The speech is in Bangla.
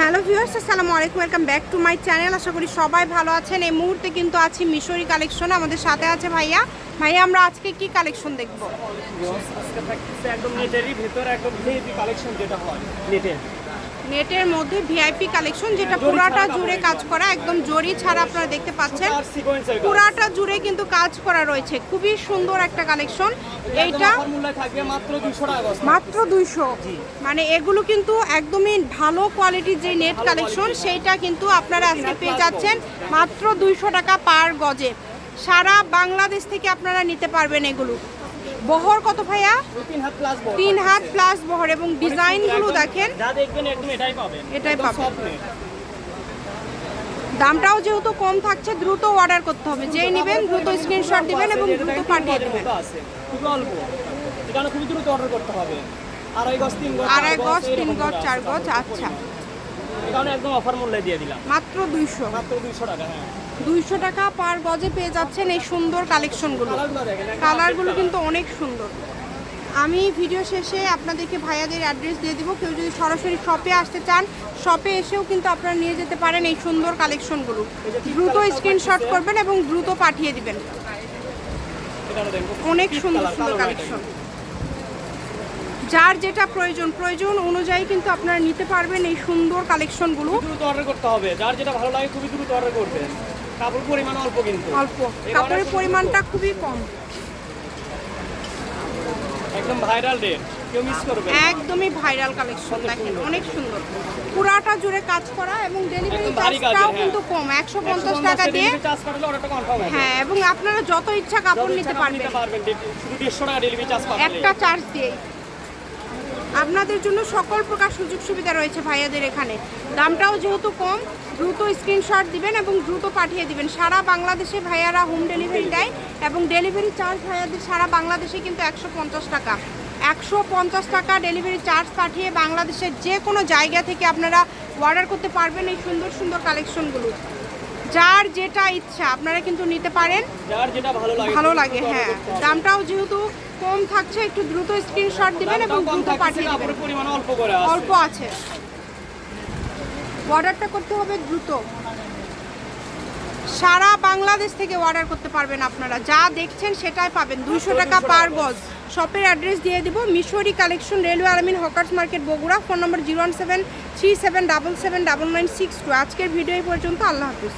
হ্যালো ভিউয়ার্স, আসসালামু আলাইকুম, welcome back to my channel. আশা করি সবাই ভালো আছেন। এই মুহূর্তে কিন্তু আছি মিশরি কালেকশন আমাদের সাথে আছে ভাইয়া। ভাইয়া, আমরা আজকে কি কালেকশন দেখব? একদম নেটেরই ভেতরে, একদম কালেকশন যেটা হয়, নেটের। নেটের মধ্যে ভিআইপি কালেকশন যেটা পুরাটা জুড়ে কাজ করা একদম জরি ছাড়া আপনারা দেখতে পাচ্ছেন। পুরাটা জুড়ে কিন্তু কাজ করা রয়েছে। খুবই সুন্দর একটা কালেকশন। এইটা মাত্র 200 টাকা গজ মাত্র দুইশো। মানে এগুলো কিন্তু একদমই ভালো কোয়ালিটির যে নেট কালেকশন সেইটা কিন্তু আপনারা আজকে পেয়ে যাচ্ছেন মাত্র দুইশো টাকা পার গজে। সারা বাংলাদেশ থেকে আপনারা নিতে পারবেন এগুলো। বহর কত ভাইয়া? তিন হাত প্লাস বহর। এবং ডিজাইনগুলো দেখেন। যা দেখবেন একদম এটাই পাবেন। দামটাও যেহেতু কম থাকছে দ্রুত অর্ডার করতে হবে। যেই নেবেন দ্রুত স্ক্রিনশট দিবেন এবং দ্রুত পাঠিয়ে দেবেন। মতো খুবই অল্প। এখানে খুবই দ্রুত অর্ডার করতে হবে। আড়াই গজ তিন গজ চার। গজ আচ্ছা। এখানে একদম অফার মূল্যে দিয়ে দিলাম। মাত্র দুইশো। মাত্র 200 টাকা হ্যাঁ। দুইশো টাকা পার গজে পেয়ে যাচ্ছেন এই সুন্দর কালেকশনগুলো কালারগুলো কিন্তু অনেক সুন্দর। আমি ভিডিও শেষে আপনাদেরকে ভাইয়াদের অ্যাড্রেস দিয়ে দিব। কেউ যদি সরাসরি শপে আসতে চান শপে এসেও কিন্তু আপনারা নিয়ে যেতে পারেন এই সুন্দর কালেকশনগুলো দ্রুত স্ক্রিনশট করবেন এবং দ্রুত পাঠিয়ে দিবেন। অনেক সুন্দর সুন্দর কালেকশন যার যেটা প্রয়োজন প্রয়োজন অনুযায়ী কিন্তু আপনারা নিতে পারবেন এই সুন্দর কালেকশনগুলো। দ্রুত অর্ডার করতে হবে। যার যেটা ভালো লাগে খুবই দ্রুত অর্ডার করবেন। কাপড় পরিমাণ অল্প কিন্তু। অল্প। কাপড়ের পরিমাণটা খুবই কম। একদম ভাইরাল রেট কেউ মিস করবে একদমই ভাইরাল কালেকশন দেখেন অনেক সুন্দর। পুরাটা জুড়ে কাজ করা এবং ডেলিভারি চার্জটাও হ্যাঁ। কিন্তু কম একশো পঞ্চাশ 150 টাকা দিয়ে। হ্যাঁ এবং আপনারা যত ইচ্ছা কাপড় নিতে পারবেন। শুধু 150 টাকা delivery charge পাঠালে। একটা চার্জ দিয়েই। আপনাদের জন্য সকল প্রকার সুযোগ সুবিধা রয়েছে ভাইয়াদের এখানে। দামটাও যেহেতু কম, দ্রুত স্ক্রিনশট দিবেন এবং দ্রুত পাঠিয়ে দিবেন। সারা বাংলাদেশে ভাইয়ারা হোম ডেলিভারি দেয় এবং ডেলিভারি চার্জ ভাইয়াদের সারা বাংলাদেশে কিন্তু একশো পঞ্চাশ টাকা। একশো পঞ্চাশ টাকা ডেলিভারি চার্জ পাঠিয়ে বাংলাদেশের যে কোনো জায়গা থেকে আপনারা অর্ডার করতে পারবেন এই সুন্দর সুন্দর কালেকশনগুলো যার যেটা ইচ্ছা আপনারা কিন্তু নিতে পারেন। যার যেটা ভালো লাগে। ভালো লাগে হ্যাঁ। দামটাও যেহেতু কম থাকছে একটু দ্রুত স্ক্রিনশট দিবেন এবং দ্রুত পাঠিয়ে দিবেন। পরিমাণ অল্প করে আছে। অল্প আছে। অর্ডারটা করতে হবে দ্রুত। সারা বাংলাদেশ থেকে অর্ডার করতে পারবেন আপনারা। যা দেখছেন সেটাই পাবেন। দুইশো টাকা পার গজ শপের অ্যাড্রেস দিয়ে দিব মিশরি কালেকশন রেলওয়ে আলমিন hawkers market Bogura. Phone number zero one seven three seven double seven double nine six two আজকের ভিডিও এই পর্যন্ত। আল্লাহ হাফিজ।